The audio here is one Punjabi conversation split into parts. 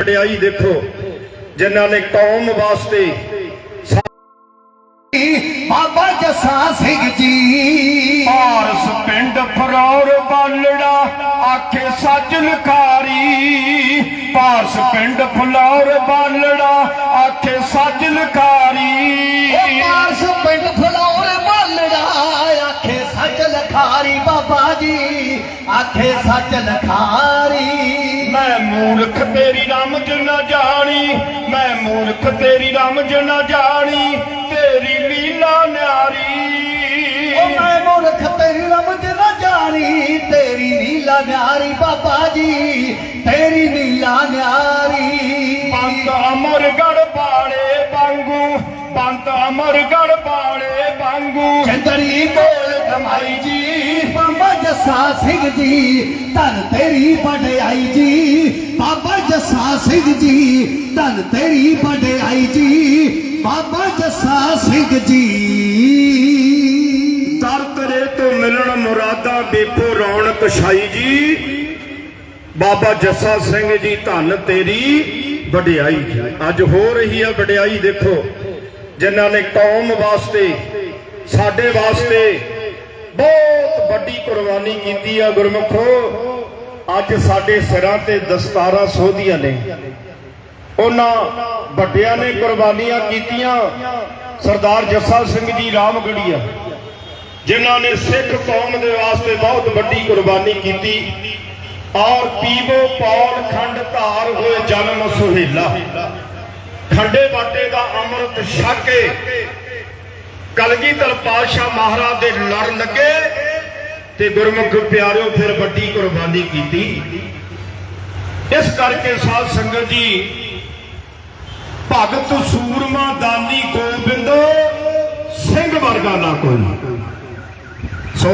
ਵਡਿਆਈ ਦੇਖੋ ਜਿਨ੍ਹਾਂ ਨੇ ਕੌਮ ਵਾਸਤੇ ਬਾਬਾ ਜੱਸਾ ਸਿੰਘ ਜੀ। ਭਾਰਸ ਪਿੰਡ ਫਰੌਰ ਬਾਲੜਾ ਆਖੇ ਸੱਚ ਲਖਾਰੀ ਭਾਰਸ ਪਿੰਡ ਫਲੌਰ ਬਾਲੜਾ ਆਖੇ ਸੱਚ ਲਖਾਰੀ ਉਹ ਪਾਰਸ ਪਿੰਡ ਫਲੌਰ ਲਖਾਰੀ ਬਾਬਾ ਜੀ ਆਖੇ ਸੱਚ ਲਖਾਰੀ। ਮੈਂ ਮੂਰਖ ਤੇਰੀ ਰਮਜ ਨਾ ਜਾਣੀ ਮੈਂ ਮੂਰਖ ਤੇਰੀ ਰਮਜ ਨਾ ਜਾਣੀ ਤੇਰੀ ਲੀਲਾ ਨਿਆਰੀ। ਉਹ ਮੈਂ ਮੂਰਖ ਤੇਰੀ ਰਮਜ ਨਾ ਜਾਣੀ ਤੇਰੀ ਨੀਲਾ ਨਿਆਰੀ ਬਾਬਾ ਜੀ ਤੇਰੀ ਨੀਲਾ ਨਿਆਰੀ। ਬੰਤ ਅਮਰਗੜ ਬਾਲੇ ਵਾਂਗੂ ਬੰਤ ਅਮਰਗੜ ਬਾਲੇ ਵਾਂਗੂ। ਚੰਦਰੀ ਕੋਲ ਕਮਾਈ ਜੀ, ਬਾਬਾ ਜੱਸਾ ਸਿੰਘ ਜੀ, ਧਨ ਤੇਰੀ ਵਡਿਆਈ ਜੀ। ਬਾਬਾ ਜੱਸਾ ਸਿੰਘ ਜੀ, ਧਨ ਤੇਰੀ ਵਡਿਆਈ ਜੀ। ਬਾਬਾ ਜੱਸਾ ਸਿੰਘ ਜੀ। ਦਰ ਤੇਰੇ ਤੋਂ ਮਿਲਣ ਮੁਰਾਦਾਂ ਬੇਪੋ ਰੌਣਕ ਛਾਈ ਜੀ। ਬਾਬਾ ਜੱਸਾ ਸਿੰਘ ਜੀ, ਧੰਨ ਤੇਰੀ ਵਡਿਆਈ ਜੀ। ਅੱਜ ਹੋ ਰਹੀ ਹੈ ਵਡਿਆਈ ਦੇਖੋ, ਜਿਨ੍ਹਾਂ ਨੇ ਕੌਮ ਵਾਸਤੇ, ਸਾਡੇ ਵਾਸਤੇ ਬਹੁਤ ਵੱਡੀ ਕੁਰਬਾਨੀ ਕੀਤੀ ਆ ਗੁਰਮੁਖੋ। ਅੱਜ ਸਾਡੇ ਸਿਰਾਂ ਤੇ ਦਸਤਾਰਾਂ ਸੋਧੀਆਂ ਨੇ। ਉਹਨਾਂ ਵੱਡਿਆਂ ਨੇ ਕੁਰਬਾਨੀਆਂ ਕੀਤੀਆਂ। ਸਰਦਾਰ ਜੱਸਾ ਸਿੰਘ ਜੀ ਰਾਮਗੜੀਆ, ਜਿਨ੍ਹਾਂ ਨੇ ਸਿੱਖ ਕੌਮ ਦੇ ਵਾਸਤੇ ਬਹੁਤ ਵੱਡੀ ਕੁਰਬਾਨੀ ਕੀਤੀ। ਔਰ ਪੀਵੋ ਪੌਲ ਖੰਡ ਧਾਰ ਹੋਏ ਜਨਮ ਸੁਹੇਲਾ। ਖੰਡੇ ਬਾਟੇ ਦਾ ਅੰਮ੍ਰਿਤ ਛਕ ਕੇ ਕਲਗੀਧਰ ਪਾਤਸ਼ਾਹ ਮਹਾਰਾਜ ਦੇ ਲੜ ਲੱਗੇ ਤੇ ਗੁਰਮੁਖ ਪਿਆਰਿਓ ਫਿਰ ਵੱਡੀ ਕੁਰਬਾਨੀ ਕੀਤੀ। ਇਸ ਕਰਕੇ ਸਾਧ ਸੰਗਤ ਜੀ, ਭਗਤ ਸੂਰਮਾ ਦਾਨੀ ਗੋਬਿੰਦ ਸਿੰਘ ਵਰਗਾ ਨਾ ਕੋਈ। ਸੋ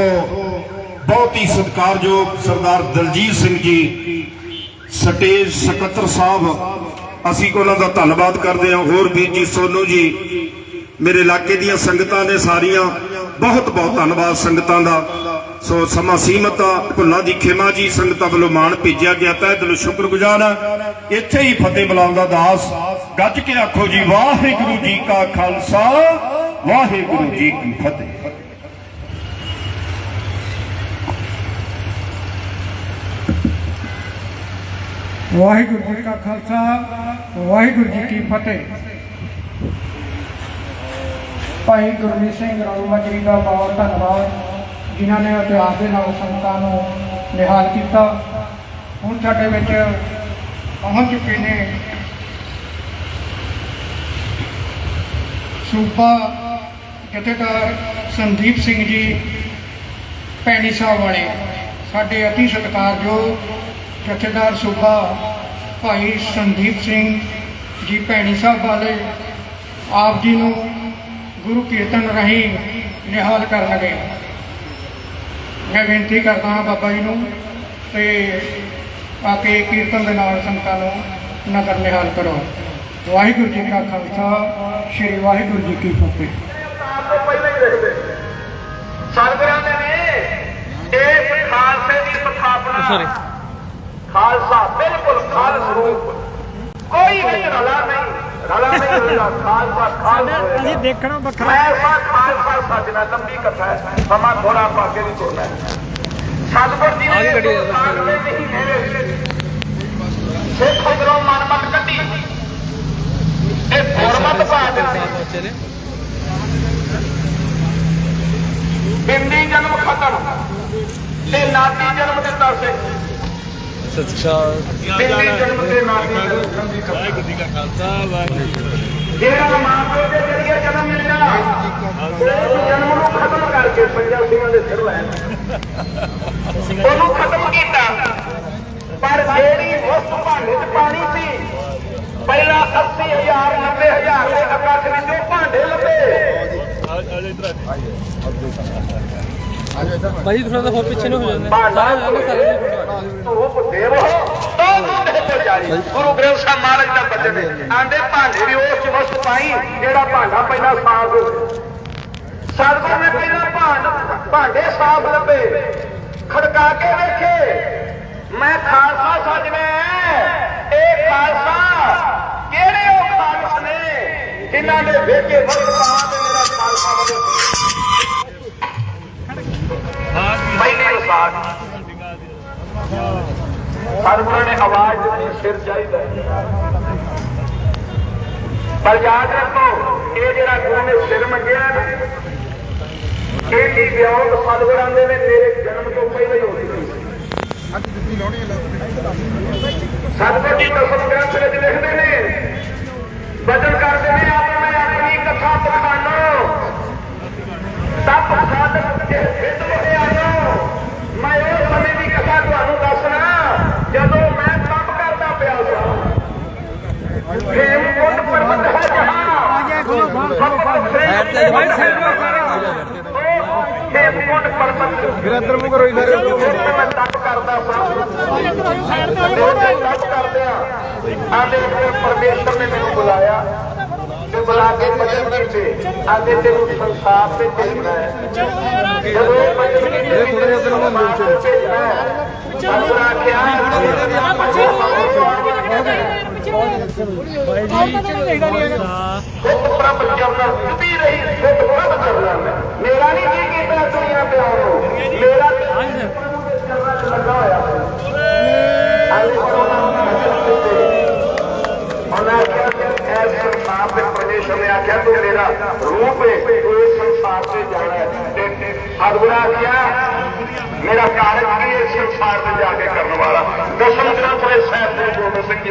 ਬਹੁਤ ਹੀ ਸਤਿਕਾਰਯੋਗ ਸਰਦਾਰ ਦਲਜੀਤ ਸਿੰਘ ਜੀ, ਸਟੇਜ ਸਕੱਤਰ ਸਾਹਿਬ, ਅਸੀਂ ਉਹਨਾਂ ਦਾ ਧੰਨਵਾਦ ਕਰਦੇ ਹਾਂ। ਹੋਰ ਵੀਰ ਜੀ, ਸੋਨੂ ਜੀ ਮੇਰੇ ਇਲਾਕੇ ਦੀਆਂ ਸੰਗਤਾਂ ਨੇ ਸਾਰੀਆਂ ਬਹੁਤ ਬਹੁਤ ਧੰਨਵਾਦ ਸੰਗਤਾਂ ਦਾ। ਸੋ ਸਮਾਂ ਸੀਮਤ ਆ, ਭੁੱਲਾਂ ਦੀ ਖਿਮਾ ਜੀ ਸੰਗਤਾਂ ਵੱਲੋਂ ਮਾਣ ਭੇਜਿਆ ਗਿਆ ਤਾਂ ਦਿਲੋਂ ਸ਼ੁਕਰਗੁਜ਼ਾਰ ਹਾਂ ਇੱਥੇ ਹੀ ਫਤਿਹ ਬੁਲਾਉਂਦਾ ਦਾਸ ਗੱਜ ਕੇ ਆਖੋ ਜੀ, ਵਾਹਿਗੁਰੂ ਜੀ ਕਾ ਖਾਲਸਾ, ਵਾਹਿਗੁਰੂ ਜੀ ਕੀ ਫਤਿਹ। ਵਾਹਿਗੁਰੂ ਜੀ ਕਾ ਖਾਲਸਾ, ਵਾਹਿਗੁਰੂ ਜੀ ਕੀ ਫਤਿਹ। ਭਾਈ ਗੁਰਮੀਤ ਸਿੰਘ ਰਣੂਮਾ ਦਾ ਬਹੁਤ ਧੰਨਵਾਦ, ਜਿਨ੍ਹਾਂ ਨੇ ਇਤਿਹਾਸ ਦੇ ਨਾਲ ਸੰਗਤਾਂ ਨੂੰ ਨਿਹਾਲ ਕੀਤਾ। ਹੁਣ ਸਾਡੇ ਵਿੱਚ ਪਹੁੰਚ ਚੁੱਕੇ ਨੇ ਸੂਬਾ ਜਥੇਦਾਰ ਸੰਦੀਪ ਸਿੰਘ ਜੀ, ਭੈਣੀ ਸਾਹਿਬ ਵਾਲੇ। ਸਾਡੇ ਅਤੀ ਸਤਿਕਾਰਯੋਗ ਜਥੇਦਾਰ ਸੂਬਾ ਭਾਈ ਸੰਦੀਪ ਸਿੰਘ ਜੀ, ਭੈਣੀ ਸਾਹਿਬ ਵਾਲੇ, ਆਪ ਜੀ ਨੂੰ ਗੁਰੂ ਕੀਰਤਨ ਰਾਹੀਂ ਨਿਹਾਲ ਕਰਨਗੇ ਮੈਂ ਬੇਨਤੀ ਕਰਦਾ ਹਾਂ ਬਾਬਾ ਜੀ ਨੂੰ ਤੇ ਆ ਕੇ ਕੀਰਤਨ ਦੇ ਨਾਲ ਸੰਗਤਾਂ ਨੂੰ ਨਗਰ ਨਿਹਾਲ ਕਰੋ। ਵਾਹਿਗੁਰੂ ਜੀ ਕਾ ਖਾਲਸਾ ਸ੍ਰੀ ਵਾਹਿਗੁਰੂ ਜੀ ਕੀ ਫਤਿਹ। ਸਤਿਗੁਰਾਂ ਨੇ ਨੇ ਇਸ ਖਾਲਸੇ ਦੀ ਸਥਾਪਨਾ ਖਾਲਸਾ ਬਿਲਕੁਲ ਖਾਲਸ ਰੂਪ। ਕੋਈ ਵੀ ਰਲਾ ਨਹੀਂ। ਰਲਾ ਨਹੀਂ ਹੋਏਗਾ ਖਾਲਸਾ ਖਾਲਸ ਹੋਏਗਾ ਅਸੀਂ ਦੇਖਣਾ ਵੱਖਰਾ। ਐਸਾ ਖਾਲਸਾ ਸਜਣਾ ਲੰਬੀ ਕਥਾ ਹੈ। ਸਮਾਂ ਥੋੜਾ ਪਾਗੇ ਨਹੀਂ ਤੁਰਨਾ ਹੈ। ਸਤਿਗੁਰ ਜੀ ਨੇ ਅਗਲੇ ਮਹੀਨੇ ਵਿੱਚ ਸਿੱਖ ਉਧਰੋਂ ਮਨਮਤ ਕੱਢੀ। ਇਹ ਗੁਰਮਤ ਪਾ ਦਿੱਤੀ। ਬਿੰਦੀ ਜਨਮ ਖਤਮ ਤੇ ਨਾਤੀ ਜਨਮ ਦਿੱਤਾ ਸੀ ਬਿੰਦੀ ਜਨਮ ਤੇ ਨਾਤੀ ਜਨਮ ਵਾਹਿਗੁਰੂ ਜੀ ਕਾ ਖਾਲਸਾ ਵਾਹਿਗੁਰੂ ਜਿਹੜਾ ਮਾਂ ਪਿਓ ਦੇ ਜਰੀਏ ਜਨਮ ਮਿਲਿਆ ਉਸ ਜਨਮ ਨੂੰ ਖਤਮ ਕਰਕੇ ਪੰਜਾਂ ਸਿੰਘਾਂ ਦੇ ਸਿਰ ਲੈ ਉਹਨੂੰ ਖਤਮ ਕੀਤਾ ਪਰ ਜਿਹੜੀ ਉਸ ਭਾਂਡੇ 'ਚ ਪਾਣੀ ਸੀ ਪਹਿਲਾਂ 80000 90000 ਦੇ ਆਕਾਸ਼ ਵਿੱਚੋਂ ਭਾਂਡੇ ਲੱਭੇ ਭਾਈ ਥੋੜਾ ਤਾਂ ਹੋਰ ਪਿੱਛੇ ਨੂੰ ਹੋ ਜਾਂਦੇ। ਧੂਪ ਦੇਵੋ ਗੁਰੂ ਗ੍ਰੰਥ ਸਾਹਿਬ ਮਹਾਰਾਜ ਦਾ ਬਚਨ ਨੇ ਆਂਦੇ ਭਾਂਡੇ ਵੀ ਉਸ ਵਸਤ ਪਾਈ ਜਿਹੜਾ ਭਾਂਡਾ ਪਹਿਲਾਂ ਸਾਫ਼ ਸਤਗੁਰ ਨੇ ਪਹਿਲਾਂ ਭਾਂਡਾ ਭਾਂਡੇ ਸਾਫ਼ ਲੱਭੇ। ਖੜਕਾ ਕੇ ਵੇਖੇ। ਮੈਂ ਖਾਲਸਾ ਸਜਣਾ ਇਹ ਖਾਲਸਾ ਕਿਹੜੇ ਉਹ ਖਾਲਸਾ ਨੇ ਜਿਨ੍ਹਾਂ ਨੇ ਵੇਖੇ ਵਸਤ ਪਰ ਯਾਦ ਰੱਖੋ, ਇਹ ਜਿਹੜਾ ਗੁਰੂ ਨੇ ਸਿਰ ਮੰਗਿਆ ਇਹ ਵੀ ਵਿਆਹ ਸਤਿਗੁਰਾਂ ਦੇ ਨੇ ਮੇਰੇ ਜਨਮ ਤੋਂ ਪਹਿਲਾਂ ਹੀ ਹੋ ਗਈ ਸਤਿਗੁਰ ਜੀ ਦਸਮ ਗ੍ਰੰਥ ਵਿੱਚ ਲਿਖਦੇ ਨੇ ਬਚਨ ਕਰਦੇ ਨੇ ਆਪ ਮੈਂ ਆਪਣੀ ਕਥਾ ਪਖਾਨੋ ਤਪ ਸਾਧਕ ਜੇ ਸਿੱਧ ਹੋਏ ਆਇਓ ਮੈਂ ਉਹ ਸਮੇਂ ਦੀ ਕਥਾ ਤੁਹਾਨੂੰ ਦੱਸਣਾ ਜਦੋਂ ਮੈਂ ਤਪ ਕਰਦਾ ਪਿਆ ਸਾਂ ਹੇਮਕੁੰਡ ਪਰਬਤ ਹੈ ਜਹਾਂ ਸਭ ਸਾਈਡ ਤੇ ਭਾਈ ਸਾਈਡ ਹੇਮਕੁੰਡ ਅੰਦਰ ਮੂੰਹ ਕਰੋ ਇਧਰ ਮੈਂ ਤਪ ਕਰਦਾ ਸਾਂ ਤਪ ਕਰਦਿਆਂ ਆਦੇ ਪਰਮੇਸ਼ਰ ਨੇ ਮੈਨੂੰ ਬੁਲਾਇਆ ਤੇ ਬੁਲਾ ਕੇ ਭਜਨ ਕੀਤੇ ਆਦੇ ਤੈਨੂੰ ਸੰਸਾਰ ਤੇ ਭੇਜਣਾ ਹੈ। ਜਦੋਂ ਭਜਨ ਕੀਤੇ ਇਹ ਥੋੜ੍ਹਾ ਜਿਹਾ ਤੈਨੂੰ ਮੈਂ ਮਿਲ ਚ- ਭੇਜਣਾ ਹੈ। ਸਤਿਗੁਰ ਆਖਿਆ ਸੁਖ ਪ੍ਰਭ ਚਰਨ ਸੁਭੀ ਰਹੀ ਸੁਖ ਪ੍ਰਭ ਮੇਰਾ ਨਹੀਂ ਜੀ ਕੀਤਾ ਦੁਨੀਆ ਤੇ ਆਉਣ ਨੂੰ ਮੇਰਾ ਲੱਗਾ ਹੋਇਆ ਉਹਨਾਂ ਆਖਿਆ ਕਿ ਸੰਸਾਰ ਦੇ ਪਰਮੇਸ਼ਰ ਨੇ ਆਖਿਆ ਤੂੰ ਮੇਰਾ ਰੂਪ ਹੈ ਤੂੰ ਇਸ ਸੰਸਾਰ ਤੇ ਜਾਣਾ ਹੈ ਤੇ ਆਖਿਆ ਮੇਰਾ ਕਾਰਜ ਕੀ ਹੈ ਇਸ ਸੰਸਾਰ ਤੇ ਜਾ ਕੇ ਕਰਨ ਵਾਲਾ। ਦਸਮ ਗ੍ਰੰਥ ਵਿੱਚ ਸਾਹਿਬ ਦੇ ਗੋਬਿੰਦ ਸਿੰਘ ਜੀ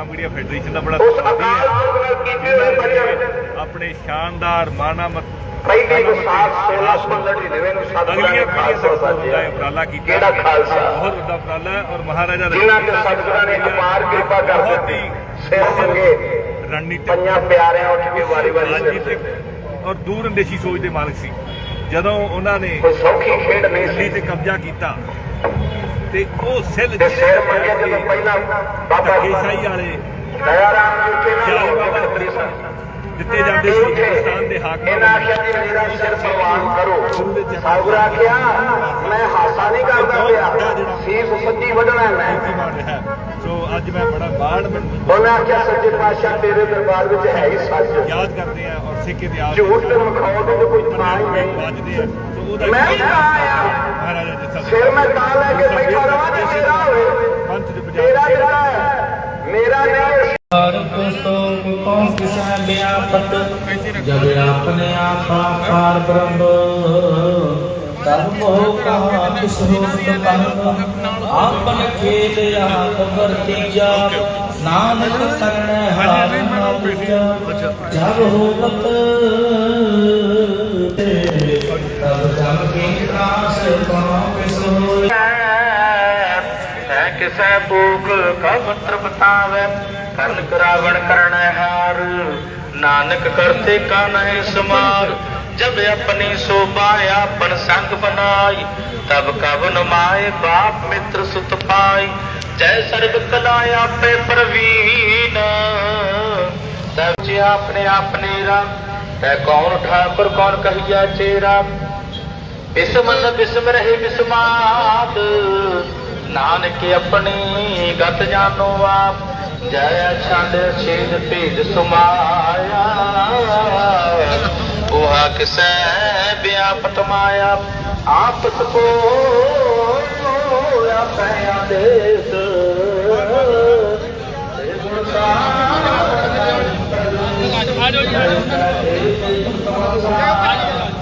ਸਿੰਘ ਰਾਮਗੜੀਆ ਫੈਡਰੇਸ਼ਨ ਦਾ ਬੜਾ ਧੰਨਵਾਦੀ ਹੈ। ਆਪਣੇ ਸ਼ਾਨਦਾਰ ਮਾਨਾਮਤ ਪਹਿਲੀ ਵਿਸਾਖ 1699 ਨੂੰ ਸਤਿਗੁਰਾਂ ਨੇ ਅਗਲੀਆਂ ਪੀੜ੍ਹੀਆਂ ਖਾਲਸਾ ਤੱਕ ਉਹਦਾ ਸਾਜਿਆ ਇਹ ਉਪਰਾਲਾ ਕੀਤਾ। ਕਿਹੜਾ ਖਾਲਸਾ? ਬਹੁਤ ਵੱਡਾ ਉਪਰਾਲਾ ਹੈ ਔਰ ਮਹਾਰਾਜਾ ਜਿਨ੍ਹਾਂ ਰਣਜੀਤ ਤੇ ਸਿੰਘ ਸਤਿਗੁਰਾਂ ਨੇ ਰਾਮਗੜੀਆ ਅਪਾਰ ਕਿਰਪਾ ਕਰ ਬਹੁਤ ਦਿੱਤੀ। ਹੀ ਸਿਰ ਮੰਗੇ ਰਣਨੀਤਿਕ ਪੰਜਾਂ ਪਿਆਰਿਆਂ ਉੱਠ ਕੇ ਵਾਰੀ ਵਾਰੀ ਸਿਰ ਰਾਜਨੀਤਿਕ ਦਿੱਤੇ ਔਰ ਦੂਰ ਅੰਦੇਸ਼ੀ ਸੋਚ ਦੇ ਮਾਲਕ ਸੀ। ਜਦੋਂ ਉਹਨਾਂ ਨੇ ਕੋਈ ਸੌਖੀ ਖੇਡ ਨਹੀਂ ਦਿੱਲੀ ਸੀ। ਤੇ ਕਬਜ਼ਾ ਕੀਤਾ ਤੇ ਉਹ ਸੈੱਲ ਤੇ ਸਿਰ ਮੰਗੇ ਜਦੋਂ ਪਹਿਲਾਂ ਬਾਬਾ ਈਸਾਈ ਵਾਲੇ ਦਇਆ ਰਾਮ ਜੀ ਸ਼ਾਹੀ ਨਾਲ ਬਾਬਾ ਕੇ ਦਿੱਤੇ ਜਾਂਦੇ ਸੀ। ਹਿੰਦੁਸਤਾਨ ਦੇ ਹਾਕਮਾਂ ਇਹਨਾਂ ਆਖਿਆ ਜੀ ਮੇਰਾ ਸਿਰ ਪ੍ਰਵਾਨ ਕਰੋ। ਸਾਗੁਰ ਆਖਿਆ ਮੈਂ ਹਾਸਾ ਨਹੀਂ ਕਰਦਾ ਪਿਆ। ਸੀਸ ਸੱਜੀ ਵੱਢਣਾ ਹੈ ਮੈਂ। ਕੀ ਰਿਹਾ। ਸੋ ਅੱਜ ਮੈਂ ਬੜਾ ਬਾੜ ਉਹਨੇ ਆਖਿਆ ਸੱਚੇ ਪਾਤਸ਼ਾਹ ਤੇਰੇ ਦਰਬਾਰ ਵਿੱਚ ਹੈ ਹੀ ਸੱਚ। ਯਾਦ ਕਰਦੇ ਆ ਔਰ ਸਿੱਖ ਇਤਿਹਾਸ ਝੂਠ ਤੇ ਮਖੌਲ ਦੀ ਕੋਈ ਥਾਂ ਹੀ ਨਹੀਂ। ਵੱਜਦੇ ਆ। ਉਹਦਾ ਮੈਂ ਵੀ ਤਾਂ ਆਇਆ। ਮਹਾਰਾਜਾ ਜੱਸਾ ਸਿਰ ਮੈਂ ਤਾਂ ਲੈ ਕੇ ਬੈਠਾ ਰਵਾਂ ਤੇ ਮੇਰਾ ਹੋਵੇ ਪੰਥ ਦੇ ਪੰਜਾਬ ਤੇਰਾ ਤੇਰਾ ਹੈ। ਮੇਰਾ ਨਹੀਂ ਭਾਰਤ ਸੋਗ ਕੌਣ ਕਿਸਾ ਬਿਆਪਤ ਜਬ ਆਪਣੇ ਆਪਾ ਪਾਰ ਬ੍ਰਹਮ। ਕਰਮ ਹੋ ਕਹਾ ਕਿਸ ਹੋ ਕਰਮ ਆਪਨ ਖੇਦ ਆਪ ਵਰਤੀ ਜਾਪ। ਨਾਨਕ ਕਰਨ ਹਾਰ ਨਾ ਪੂਜਾ ਜਬ ਹੋਵਤ ਕਿਸੈ ਭੂਖ ਕਾ ਬਤਾਵੇ ਕਰਨ ਕਰਾਵਣ ਕਰਨ ਹਾਰ। ਨਾਨਕ ਕਰਤੇ ਕਾ ਨਹਿ ਸਮਾਰ, ਜਬ ਆਪਣੀ ਸੋਭਾ ਆਪਨ ਸੰਗ ਬਨਾਈ ਤਬ ਕਵਨ ਮਾਏ ਬਾਪ ਮਿੱਤਰ ਸੁਤ ਪਾਈ। ਜੈ ਸਰਬ ਕਲਾ ਆਪੇ ਪ੍ਰਵੀਨ, ਸਭ ਜੀ ਆਪਣੇ ਆਪਣੇ ਰਾ ਤੈ ਕੌਣ ਠਾਕੁਰ ਕੌਣ ਕਹੀਆ ਚੇਰਾ? ਬਿਸਮਨ ਬਿਸਮ ਰਹੇ ਬਿਸਮਾਤ। ਨਾਨਕ ਆਪਣੀ ਗਤ ਜਾਨੋ ਆਪ ਜੈ ਛੰਡ ਛੇਦ ਭੇਦ ਸੁਮਾਇਆ। ਉਹਾ ਕਿਸੈ ਵਿਆਪਤ ਮਾਇਆ ਆਪਸ ਕੋ ਆਪੈ ਆਦੇਸ। ਤੇ ਗੁਣ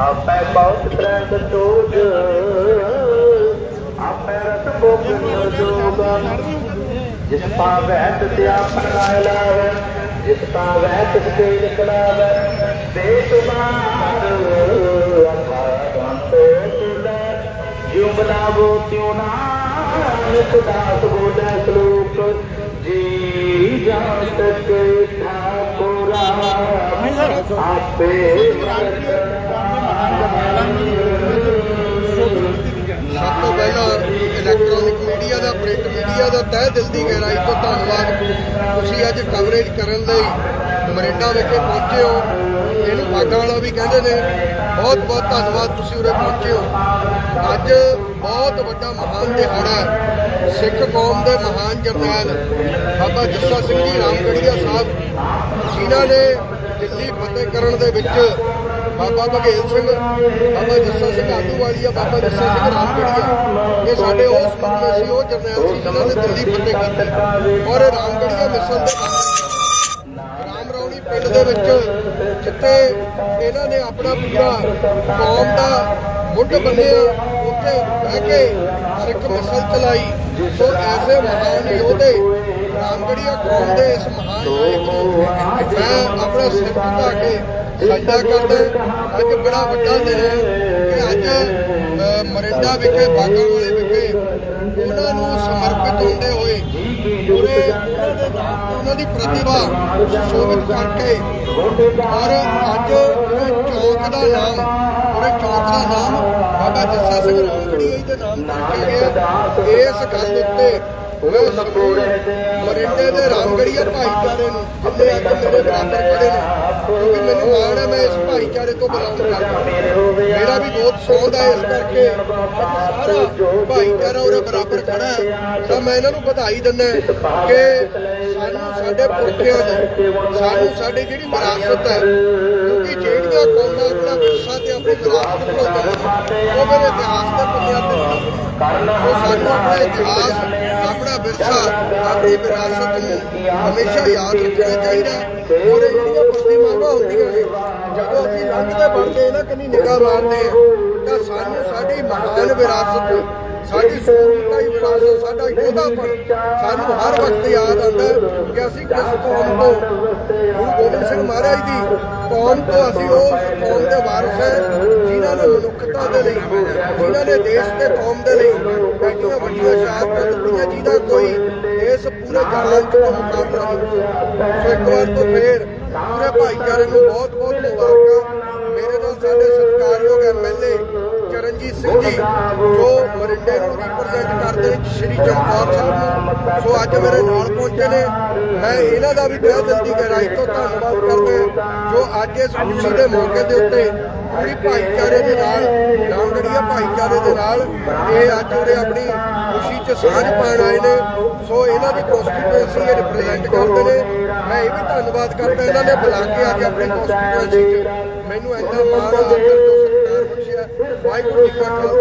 ਆਪੈ ਬਹੁਤ ਤਰੰਗ ਤੋਜ ਆਪੈ ਰਤ ਬੋਗਨ ਜੋਗਾ ਜਿਸ ਪਾਵੈ ਤੇ ਆਪਨ ਲਾਇ ਜਿਸ ਪਾਵੈ ਤਿਸ ਤੇ ਲਿਖਲਾਵੈ ਬੇਸ਼ੁਮਾਰ ਅਖਾਂਤੋ ਤੁਲੈ ਜਿਉ ਬਨਾਵੋ ਤਿਉ ਨਾਨਕ ਦਾਸ ਬੋਲੇ ਸ਼ਲੋਕ। ਜੀ ਜਾਣ ਤਕ ਠਾਕੁਰਾ ਆਪੇ ਸਭ ਤੋਂ ਪਹਿਲਾਂ ਇਲੈਕਟ੍ਰੋਨਿਕ ਮੀਡੀਆ ਦਾ ਪ੍ਰਿੰਟ ਮੀਡੀਆ ਦਾ ਤਹਿ ਦਿਲ ਦੀ ਗਹਿਰਾਈ ਤੋਂ ਧੰਨਵਾਦ। ਤੁਸੀਂ ਅੱਜ ਕਵਰੇਜ ਕਰਨ ਲਈ ਮਰਿੰਡਾ ਵਿਖੇ ਪਹੁੰਚੇ ਹੋ। ਇਹਨੂੰ ਬਾਗਾਂ ਵਾਲਾ ਵੀ ਕਹਿੰਦੇ ਨੇ। ਬਹੁਤ ਬਹੁਤ ਧੰਨਵਾਦ ਤੁਸੀਂ ਉਰੇ ਪਹੁੰਚੇ ਹੋ। ਅੱਜ ਬਹੁਤ ਵੱਡਾ ਮਹਾਨ ਦਿਹਾੜਾ ਹੈ। ਸਿੱਖ ਕੌਮ ਦੇ ਮਹਾਨ ਜਰਨੈਲ ਬਾਬਾ ਜੱਸਾ ਸਿੰਘ ਜੀ, ਰਾਮਗੜੀਆ ਸਾਹਿਬ, ਜਿਨ੍ਹਾਂ ਨੇ ਦਿੱਲੀ ਫਤਿਹ ਕਰਨ ਦੇ ਵਿੱਚ ਬਾਬਾ ਬਘੇਲ ਸਿੰਘ, ਬਾਬਾ ਜੱਸਾ ਸਿੰਘ ਆਲੂਵਾਲੀਆ ਬਾਬਾ ਜੱਸਾ ਸਿੰਘ ਰਾਮਗੜੀਆ। ਇਹ ਸਾਡੇ ਉਸ ਬੰਦੇ ਸੀ, ਉਹ ਜਰਨੈਲ ਸੀ ਜਿਨ੍ਹਾਂ ਨੇ ਦਿੱਲੀ ਫਤਿਹ ਕੀਤੀ। ਔਰ ਰਾਮਗੜੀਆ ਮਿਸਲ ਦੇ ਰਾਮ ਰੌਣੀ ਪਿੰਡ ਦੇ ਵਿੱਚ ਜਿੱਥੇ ਇਹਨਾਂ ਨੇ ਆਪਣਾ ਪੂਰਾ ਕੌਮ ਦਾ ਮੁੱਢ ਬੰਨਿਆ, ਉੱਥੇ ਬਹਿ ਕੇ ਸਿੱਖ ਮਿਸਲ ਚਲਾਈ। ਸੋ ਐਸੇ ਮਹਾਨ ਯੋਧੇ, ਰਾਮਗੜੀਆ ਕੌਮ ਦੇ ਇਸ ਮਹਾਨ ਨਾਇਕ ਨੂੰ ਮੈਂ ਆਪਣਾ ਸਿਰ ਝੁਕਾ ਕੇ ਸਜਦਾ ਕਰਦਾ ਅੱਜ ਬੜਾ ਵੱਡਾ ਦਿਨ ਹੈ ਕਿ ਅੱਜ ਮਰਿੰਡਾ ਵਿਖੇ ਬਾਗਾਂ ਵਾਲੇ ਵਿਖੇ ਉਹਨਾਂ ਨੂੰ ਸਮਰਪਿਤ ਹੁੰਦੇ ਹੋਏ ਪੂਰੇ ਉਹਨਾਂ ਦੀ ਪ੍ਰਤਿਭਾ ਸ਼ੋਭਿਤ ਕਰਕੇ ਔਰ ਅੱਜ ਚੌਕ ਦਾ ਨਾਮ ਪੂਰੇ ਚੌਕ ਦਾ ਨਾਮ ਬਾਬਾ ਜੱਸਾ ਸਿੰਘ ਰਾਮਗੜੀਆ ਜੀ ਦੇ ਨਾਮ ਕਰਕੇ ਗਿਆ। ਇਸ ਗੱਲ ਉੱਤੇ ਮਰਿੰਡੇ ਦੇ ਰਾਮਗੜੀਆ ਭਾਈਚਾਰੇ ਨੂੰ ਜਿੰਨੇ ਅੱਜ ਮੇਰੇ ਬਰਾਬਰ ਖੜੇ ਨੇ ਕਿਉਂਕਿ ਮੈਨੂੰ ਮਾਣ ਹੈ ਮੈਂ ਇਸ ਭਾਈਚਾਰੇ ਤੋਂ ਬਿਲੋਂਗ ਕਰਦਾ ਮੇਰਾ ਵੀ ਬਹੁਤ ਸੌਂਦ ਹੈ ਇਸ ਕਰਕੇ ਸਾਰਾ ਭਾਈਚਾਰਾ ਉਹਦੇ ਬਰਾਬਰ ਖੜਾ ਹੈ। ਤਾਂ ਮੈਂ ਇਹਨਾਂ ਨੂੰ ਵਧਾਈ ਦਿੰਦਾ ਕਿ ਸਾਨੂੰ ਸਾਡੇ ਪੁਰਖਿਆਂ ਦੀ ਸਾਨੂੰ ਸਾਡੀ ਜਿਹੜੀ ਵਿਰਾਸਤ ਹੈ ਕਿਉਂਕਿ ਜਿਹੜੀਆਂ ਕੌਮਾਂ ਆਪਣਾ ਵਿਰਸਾ ਤੇ ਆਪਣੀ ਵਿਰਾਸਤ ਭੁਲਾਉਂਦੇ ਨੇ ਉਹ ਮੇਰੇ ਇਤਿਹਾਸ ਦੇ ਪੰਨਿਆਂ ਤੇ ਸੋ ਸਾਨੂੰ ਆਪਣਾ ਇਤਿਹਾਸ ਆਪਣਾ ਵਿਰਸਾ ਆਪਣੀ ਵਿਰਾਸਤ ਨੂੰ ਹਮੇਸ਼ਾ ਯਾਦ ਰੱਖਣਾ ਚਾਹੀਦਾ। ਔਰ ਜਿਹੜੀਆਂ ਪ੍ਰਤਿਮਾਵਾਂ ਹੁੰਦੀਆਂ ਨੇ, ਜਦੋਂ ਅਸੀਂ ਲੰਘਦੇ ਵੜਦੇ ਨਾ, ਕੰਨੀ ਨਿਗਾਹ ਮਾਰਦੇ ਹਾਂ ਤਾਂ ਸਾਨੂੰ ਸਾਡੀ ਮਹਾਨ ਵਿਰਾਸਤ ਸਾਡੀ ਸੂਰਤਾਈ ਵਿਰਾਸਤ, ਸਾਡਾ ਯੋਧਾਪਨ ਸਾਨੂੰ ਹਰ ਵਕਤ ਯਾਦ ਆਉਂਦਾ ਕਿ ਅਸੀਂ ਕਿਸ ਕੌਮ ਤੋਂ, ਗੁਰੂ ਗੋਬਿੰਦ ਸਿੰਘ ਮਹਾਰਾਜ ਦੀ ਕੌਮ ਤੋਂ ਅਸੀਂ ਉਸ ਕੌਮ ਦੇ ਵਾਰਸ ਹੈ, ਜਿਨ੍ਹਾਂ ਨੇ ਮਨੁੱਖਤਾ ਦੇ ਲਈ, ਜਿਨ੍ਹਾਂ ਨੇ ਦੇਸ਼ ਤੇ ਕੌਮ ਦੇ ਲਈ ਐਡੀਆਂ ਵੱਡੀਆਂ ਸ਼ਹਾਦਤਾਂ ਦਿੱਤੀਆਂ, ਜਿਹਦਾ ਕੋਈ ਇਸ ਪੂਰੇ ਜਹਾਨ ਤੋਂ ਮੁਕਾਬਲਾ ਨਹੀਂ ਸੋ ਇੱਕ ਵਾਰ ਤੋਂ ਫੇਰ ਪੂਰੇ ਭਾਈਚਾਰੇ ਨੂੰ ਬਹੁਤ ਬਹੁਤ ਮੁਬਾਰਕਾਂ। ਮੇਰੇ ਨਾਲ ਸਾਡੇ ਸਤਿਕਾਰਯੋਗ ਐਮਐਲਏ ਚਰਨਜੀਤ ਸਿੰਘ ਜੀ, ਜੋ ਮਰਿੰਡੇ ਨੂੰ ਰਿਪਰੈਜ਼ੈਂਟ ਕਰਦੇ ਸ਼੍ਰੀ ਚਮਕੌਰ ਸਾਹਿਬ ਨੂੰ। ਸੋ ਅੱਜ ਮੇਰੇ ਨਾਲ ਪਹੁੰਚੇ ਨੇ। ਮੈਂ ਇਹਨਾਂ ਦਾ ਵੀ ਤਹਿ ਦਿਲ ਦੀ ਗਹਿਰਾਈ ਤੋਂ ਧੰਨਵਾਦ ਕਰਦਾ ਜੋ ਅੱਜ ਇਸ ਖੁਸ਼ੀ ਦੇ ਮੌਕੇ ਦੇ ਉੱਤੇ ਪੂਰੀ ਭਾਈਚਾਰੇ ਦੇ ਨਾਲ ਲਾਂਗੜੀਆ ਭਾਈਚਾਰੇ ਦੇ ਨਾਲ ਇਹ ਅੱਜ ਉਰੇ ਆਪਣੀ ਖੁਸ਼ੀ 'ਚ ਸਾਂਝ ਪਾਉਣ ਆਏ ਨੇ। ਸੋ ਇਹਨਾਂ ਦੀ ਕਨਸਟੀਟੂਐਂਸੀ ਇਹ ਰਿਪਰੈਜ਼ੈਂਟ ਕਰਦੇ ਨੇ। ਮੈਂ ਇਹ ਵੀ ਧੰਨਵਾਦ ਕਰਦਾ, ਇਹਨਾਂ ਨੇ ਬੁਲਾ ਕੇ ਅੱਜ ਆਪਣੀ ਕਨਸਟੀਟੂਐਂਸੀ 'ਚ ਮੈਨੂੰ ਇੰਨਾ ਮਾਣ ਆਦਰ ਵਾਹਿਗੁਰੂ ਜੀ ਕਾ ਖਾਲਸਾ।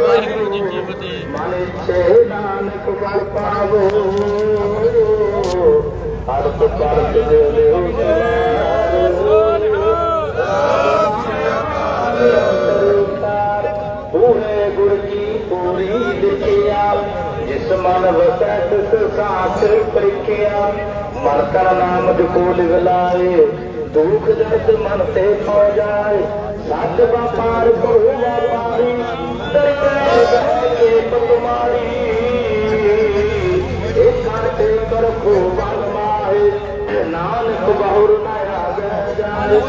ਵਾਹਿਗੁਰੂ ਜੀ ਕੀ ਫਤਿਹ। ਮਨ ਛੇ ਨਾਨਕ ਗੁਰ ਪਾਵੋ ਹਰ ਪੁਕਾਰ ਦੇ ਲਿਓ ਪੂਰੇ ਗੁਰ ਕੀ ਪੂਰੀ ਦਿਖਿਆ ਜਿਸ ਮਨ ਵਸੈ ਤਿਸ ਸਾਥ ਪ੍ਰਿਖਿਆ ਮਨ ਕਰ ਨਾਮ ਜਪੋ ਲਿਵ ਲਾਏ ਦੁਖ ਦਰਦ ਮਨ ਤੇ ਪੋ ਜਾਏ ਸੱਚ ਵਪਾਰ ਕੋ ਵਪਾਰੀ ਦਰਗਾਹ ਕੇ ਤੁਮਾਰੀ ਇਹ ਤੇ ਕਰ ਖੋ ਬਨ ਮਾਏ ਨਾਨਕ ਬਹੁਰ ਨਾ ਆਗੇ ਜਾਏ।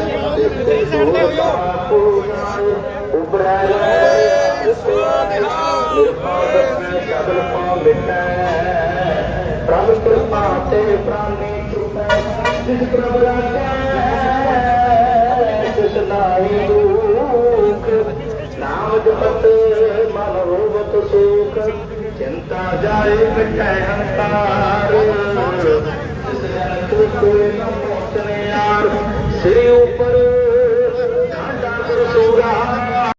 ਉਬਰਾ ਸ਼ਬਦ ਪਾ ਮਿਟੈ ਪ੍ਰਭ ਕਿਰਪਾ ਤੇ ਪ੍ਰਾਨੀ ਚੁਪੈ ਜਿਸ ਪ੍ਰਭ ਰਾਖੈ ਤਿਸ ਨਾਹੀ ਨਾਮ ਜਪਤ ਮਨ ਹੋਵਤ ਸੁਖ, ਚਿੰਤਾ ਜਾਏ ਮਿਟੈ ਹੰਕਾਰ। ਤੂੰ ਕੋਈ ਨ ਪਹੁੰਚਨੇ ਯਾਰ। ਸ੍ਰੀ ਉਪਰ